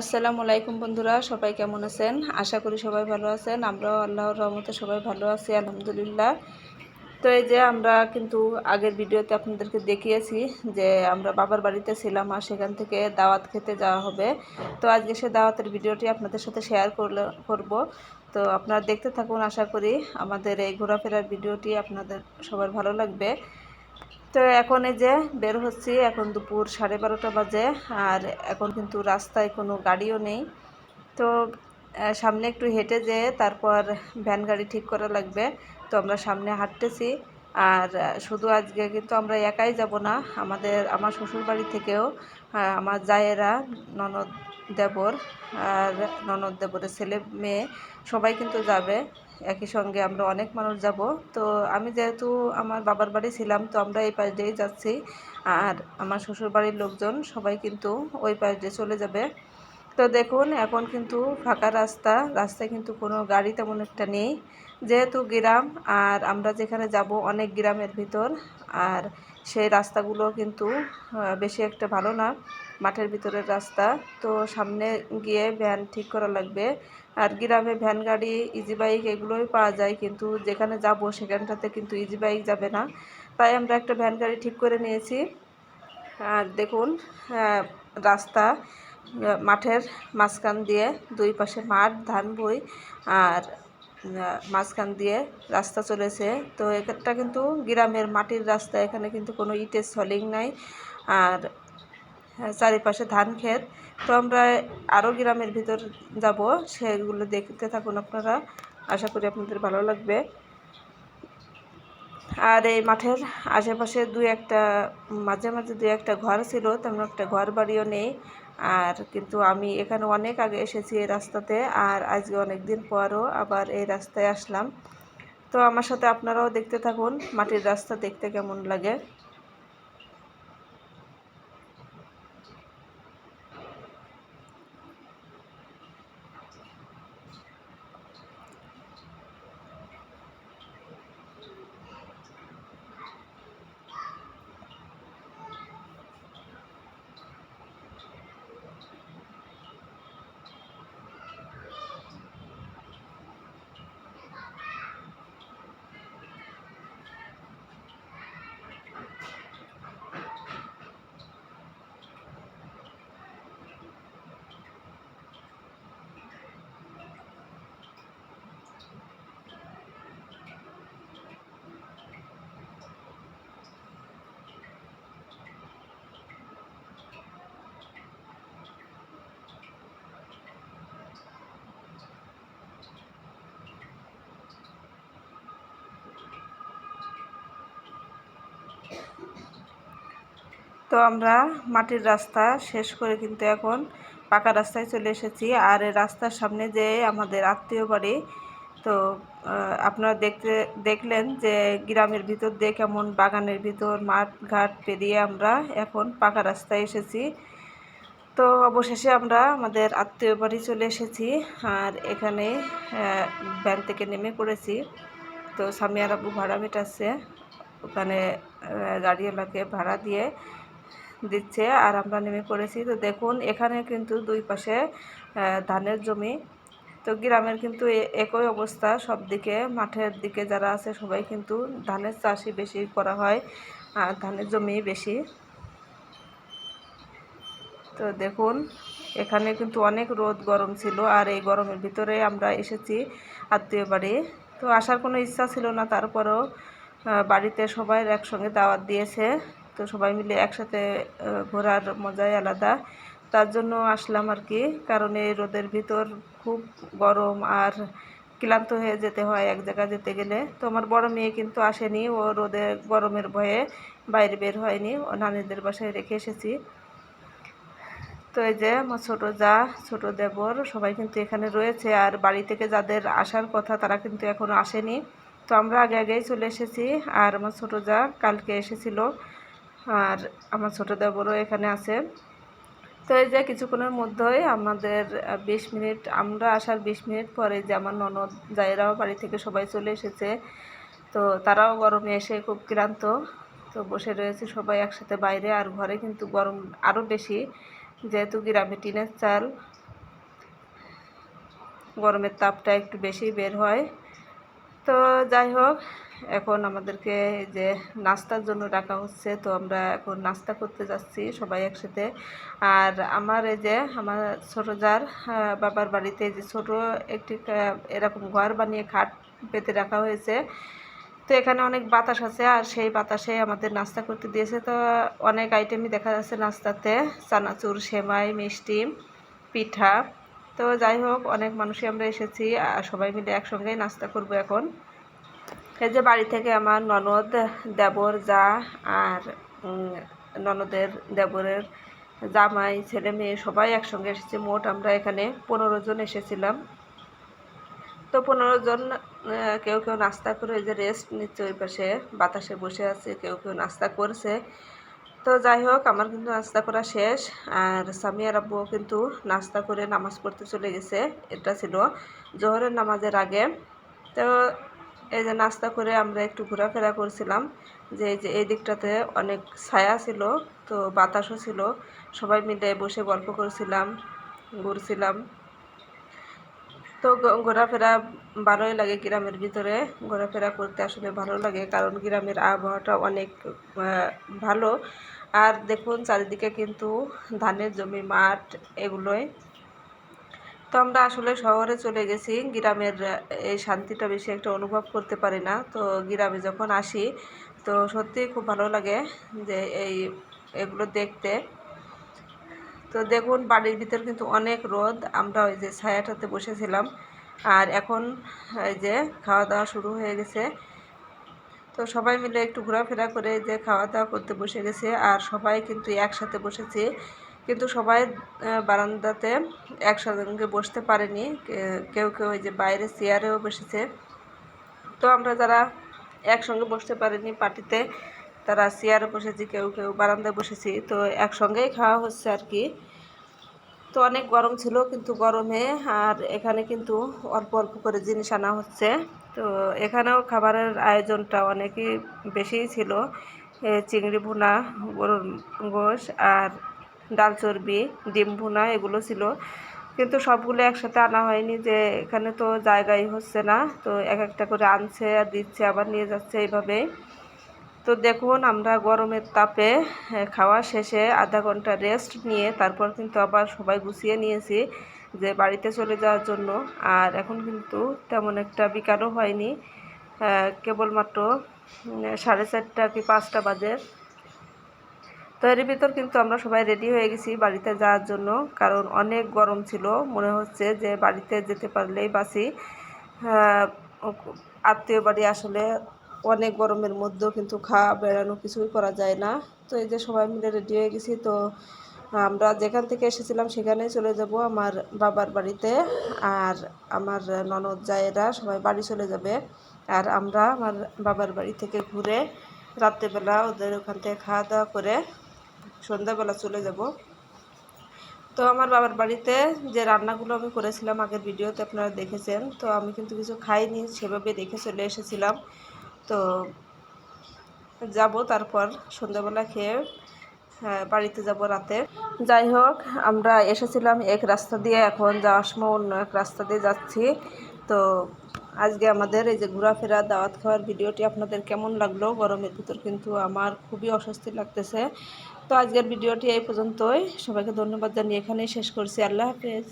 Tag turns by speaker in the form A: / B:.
A: আসসালামু আলাইকুম বন্ধুরা, সবাই কেমন আছেন? আশা করি সবাই ভালো আছেন। আমরাও আল্লাহর রহমতে সবাই ভালো আছি, আলহামদুলিল্লাহ। তো এই যে আমরা কিন্তু আগের ভিডিওতে আপনাদেরকে দেখিয়েছি যে আমরা বাবার বাড়িতে ছিলাম আর সেখান থেকে দাওয়াত খেতে যাওয়া হবে। তো আজকে সে দাওয়াতের ভিডিওটি আপনাদের সাথে শেয়ার করলে, করব। তো আপনারা দেখতে থাকুন, আশা করি আমাদের এই ঘোরাফেরার ভিডিওটি আপনাদের সবার ভালো লাগবে। তো এখন এই যে বের হচ্ছি, এখন দুপুর সাড়ে বারোটা বাজে আর এখন কিন্তু রাস্তায় কোনো গাড়িও নেই। তো সামনে একটু হেঁটে যেয়ে তারপর ভ্যান গাড়ি ঠিক করা লাগবে। তো আমরা সামনে হাঁটতেছি আর শুধু আজকে কিন্তু আমরা একাই যাব না, আমাদের, আমার শ্বশুর বাড়ি থেকেও আমার জায়েরা, ননদ দেবর আর ননদ দেবরের ছেলে মেয়ে, সবাই কিন্তু যাবে। একই সঙ্গে আমরা অনেক মানুষ যাব। তো আমি যেহেতু আমার বাবার বাড়ি ছিলাম, তো আমরা এই পাশ দিয়েই যাচ্ছি। আর আমার শ্বশুর বাড়ির লোকজন সবাই কিন্তু ওই পাশ দিয়ে চলে যাবে। তো দেখুন, এখন কিন্তু ফাঁকা রাস্তা। রাস্তায় কিন্তু কোনো গাড়ি তেমন একটা নেই। যেহেতু গ্রাম, আর আমরা যেখানে যাব অনেক গ্রামের ভিতর। আর সেই রাস্তাগুলো কিন্তু বেশি একটা ভালো না। মাঠের ভিতরের রাস্তা। তো সামনে গিয়ে ভ্যান ঠিক করা লাগবে। আর গ্রামে ভ্যান, গাড়ি ইজি বাইক এগুলোই পাওয়া যায়। কিন্তু যেখানে যাব সেখানটাতে কিন্তু ইজি বাইক যাবে না। তাই আমরা একটা ভ্যান, গাড়ি ঠিক করে নিয়েছি। আর দেখুন রাস্তা মাঠের মাঝখান দিয়ে দুই পাশে মাঠ, ধান বই আর মাঝখান দিয়ে রাস্তা চলেছে। তো এটা কিন্তু গ্রামের মাটির রাস্তা। এখানে কিন্তু কোনো ইটের সলিং নাই। আর চারিপাশে ধান ক্ষেত। তো আমরা আরও গ্রামের ভিতর যাব, সেগুলো দেখতে থাকুন আপনারা। আশা করি আপনাদের ভালো লাগবে। আর এই মাঠের আশেপাশে দুই একটা, মাঝে মাঝে দুই একটা ঘর ছিল, তেমন একটা ঘর বাড়িও নেই। আর কিন্তু আমি এখানে অনেক আগে এসেছি এই রাস্তাতে, আর আজকে অনেক দিন পরও আবার এই রাস্তায় আসলাম। তো আমার সাথে আপনারাও দেখতে থাকুন, মাটির রাস্তা দেখতে কেমন লাগে। তো আমরা মাটির রাস্তা শেষ করে কিন্তু এখন পাকা রাস্তায় চলে এসেছি। আর রাস্তার সামনে যে আমাদের আত্মীয় বাড়ি, তো আপনারা দেখতে, দেখলেন যে গ্রামের ভিতর দিয়ে কেমন বাগানের ভিতর মাঠ, ঘাট পেরিয়ে আমরা এখন পাকা রাস্তায় এসেছি। তো অবশেষে আমরা আমাদের আত্মীয় বাড়ি চলে এসেছি। আর এখানে ভ্যান থেকে নেমে পড়েছি। তো সামিয়ার আব্বু ভাড়া মেটাচ্ছে। ওখানে গাড়িওয়ালাকে ভাড়া দিয়ে দিচ্ছে আর আমরা নেমে পড়েছি। তো দেখুন, এখানে কিন্তু দুই পাশে ধানের জমি। তো গ্রামের কিন্তু একই অবস্থা। সব দিকে মাঠের দিকে যারা আছে, সবাই কিন্তু ধানের চাষই বেশি করা হয়, আর ধানের জমি বেশি। তো দেখুন, এখানে কিন্তু অনেক রোদ গরম ছিল, আর এই গরমের ভিতরে আমরা এসেছি আত্মীয় বাড়ি। তো আসার কোনো ইচ্ছা ছিল না, তারপরেও বাড়িতে সবাই একসঙ্গে দাওয়াত দিয়েছে। তো সবাই মিলে একসাথে ঘোরার মজাই আলাদা। তার জন্য আসলাম আর কি, কারণ এই রোদের ভিতর খুব গরম আর ক্লান্ত হয়ে যেতে হয় এক জায়গায় যেতে গেলে। তো আমার বড় মেয়ে কিন্তু আসেনি, ও রোদে গরমের ভয়ে বাইরে বের হয়নি। ও নানিদের বাসায় রেখে এসেছি। তো এই যে আমার ছোটো যা, ছোটো দেবর সবাই কিন্তু এখানে রয়েছে। আর বাড়ি থেকে যাদের আসার কথা তারা কিন্তু এখনও আসেনি। তো আমরা আগে আগেই চলে এসেছি আর আমার ছোটো যা কালকে এসেছিল আর আমার ছোটো দেবরও এখানে আছে। তো এই যে কিছুক্ষণের মধ্যেই আমাদের বিশ মিনিট, আমরা আসার বিশ মিনিট পরে যে আমার ননদ জায়েরাও বাড়ি থেকে সবাই চলে এসেছে। তো তারাও গরমে এসে খুব ক্লান্ত। তো বসে রয়েছে সবাই একসাথে বাইরে আর ঘরে কিন্তু গরম আরও বেশি, যেহেতু গ্রামে টিনের চাল। গরমের তাপটা একটু বেশি বের হয়। তো যাই হোক, এখন আমাদেরকে যে নাস্তার জন্য ডাকা হচ্ছে, তো আমরা এখন নাস্তা করতে যাচ্ছি সবাই একসাথে। আর আমার এই যে আমার ছোটো যার বাবার বাড়িতে যে ছোট একটি এরকম ঘর বানিয়ে খাট পেতে রাখা হয়েছে। তো এখানে অনেক বাতাস আছে আর সেই বাতাসে আমাদের নাস্তা করতে দিয়েছে। তো অনেক আইটেমই দেখা যাচ্ছে নাস্তাতে। চানাচুর, সেমাই, মিষ্টি, পিঠা। তো যাই হোক, অনেক মানুষই আমরা এসেছি, আর সবাই মিলে একসঙ্গেই নাস্তা করব এখন। এই যে বাড়ি থেকে আমার ননদ, দেবর যা আর ননদের, দেবরের জামাই, ছেলে, মেয়ে সবাই একসঙ্গে এসেছে। মোট আমরা এখানে পনেরো জন এসেছিলাম। তো পনেরো জন কেউ কেউ নাস্তা করে ওই যে রেস্ট নিচ্ছে ওই পাশে, বাতাসে বসে আছে, কেউ কেউ নাস্তা করছে। তো যাই হোক, আমার কিন্তু নাস্তা করা শেষ। আর সামিয়ার আব্বুও কিন্তু নাস্তা করে নামাজ পড়তে চলে গেছে। এটা ছিল জোহরের নামাজের আগে। তো এই যে নাস্তা করে আমরা একটু ঘোরাফেরা করছিলাম, যে এই যে এই দিকটাতে অনেক ছায়া ছিল, তো বাতাসও ছিল। সবাই মিলে বসে গল্প করছিলাম, ঘুরছিলাম। তো ঘোরাফেরা ভালোই লাগে গ্রামের ভিতরে। ঘোরাফেরা করতে আসলে ভালো লাগে কারণ গ্রামের আবহাওয়াটা অনেক ভালো। আর দেখুন চারিদিকে কিন্তু ধানের জমি, মাঠ এগুলোই। তো আমরা আসলে শহরে চলে গেছি, গ্রামের এই শান্তিটা বেশি একটা অনুভব করতে পারি না। তো গ্রামে যখন আসি, তো সত্যিই খুব ভালো লাগে যে এই, এগুলো দেখতে। তো দেখুন, বাড়ির ভিতর কিন্তু অনেক রোদ। আমরা ওই যে ছায়াটাতে বসেছিলাম। আর এখন এই যে খাওয়া দাওয়া শুরু হয়ে গেছে। তো সবাই মিলে একটু ঘোরাফেরা করে যে খাওয়া দাওয়া করতে বসে গেছে। আর সবাই কিন্তু একসাথে বসেছে। কিন্তু সবাই বারান্দাতে একসঙ্গে বসতে পারেনি। কেউ কেউ ওই যে বাইরে চেয়ারেও বসেছে। তো আমরা যারা একসঙ্গে বসতে পারিনি পার্টিতে তারা চেয়ারে বসেছি, কেউ কেউ বারান্দায় বসেছি। তো একসঙ্গেই খাওয়া হচ্ছে আর কি। তো অনেক গরম ছিল কিন্তু গরমে, আর এখানে কিন্তু অল্প অল্প করে জিনিস আনা হচ্ছে। তো এখানেও খাবারের আয়োজনটা অনেকই বেশিই ছিল। চিংড়ি ভুনা, গরুর গোশ আর ডাল চর্বি, ডিম ভুনা এগুলো ছিল। কিন্তু সবগুলো একসাথে আনা হয়নি যে এখানে তো জায়গাই হচ্ছে না। তো এক একটা করে আনছে আর দিচ্ছে, আবার নিয়ে যাচ্ছে এইভাবেই। তো দেখুন, আমরা গরমের তাপে খাওয়া শেষে আধা ঘণ্টা রেস্ট নিয়ে তারপর কিন্তু আবার সবাই গুছিয়ে নিয়েছি যে বাড়িতে চলে যাওয়ার জন্য। আর এখন কিন্তু তেমন একটা বিকালও হয়নি কেবলমাত্র সাড়ে চারটা কি পাঁচটা বাজে। তো এর ভিতর কিন্তু আমরা সবাই রেডি হয়ে গেছি বাড়িতে যাওয়ার জন্য, কারণ অনেক গরম ছিল। মনে হচ্ছে যে বাড়িতে যেতে পারলেই বাসি আত্মীয় বাড়ি আসলে অনেক গরমের মধ্যেও কিন্তু খাওয়া বেড়ানো কিছুই করা যায় না। তো এই যে সবাই মিলে রেডি হয়ে গেছি, তো আমরা যেখান থেকে এসেছিলাম সেখানেই চলে যাব আমার বাবার বাড়িতে। আর আমার ননদ জায়েরা সবাই বাড়ি চলে যাবে। আর আমরা আমার বাবার বাড়ি থেকে ঘুরে রাত্রেবেলা ওদের ওখান থেকে খাওয়া দাওয়া করে সন্ধ্যাবেলা চলে যাব। তো আমার বাবার বাড়িতে যে রান্নাগুলো আমি করেছিলাম আগের ভিডিওতে আপনারা দেখেছেন, তো আমি কিন্তু কিছু খাইনি, সেভাবে দেখে চলে এসেছিলাম। তো যাব তারপর সন্ধ্যাবেলা খেয়ে হ্যাঁ, বাড়িতে যাব রাতে। যাই হোক আমরা এসেছিলাম এক রাস্তা দিয়ে এখন যাওয়ার সময় অন্য এক রাস্তা দিয়ে যাচ্ছি। তো আজকে আমাদের এই যে ঘোরাফেরা দাওয়াত খাওয়ার ভিডিওটি আপনাদের কেমন লাগল? গরমের ভিতর কিন্তু আমার খুবই অস্বস্তি লাগতেছে। তো আজকের ভিডিওটি এই পর্যন্তই। সবাইকে ধন্যবাদ জানিয়ে এখানেই শেষ করছি। আল্লাহ হাফেজ।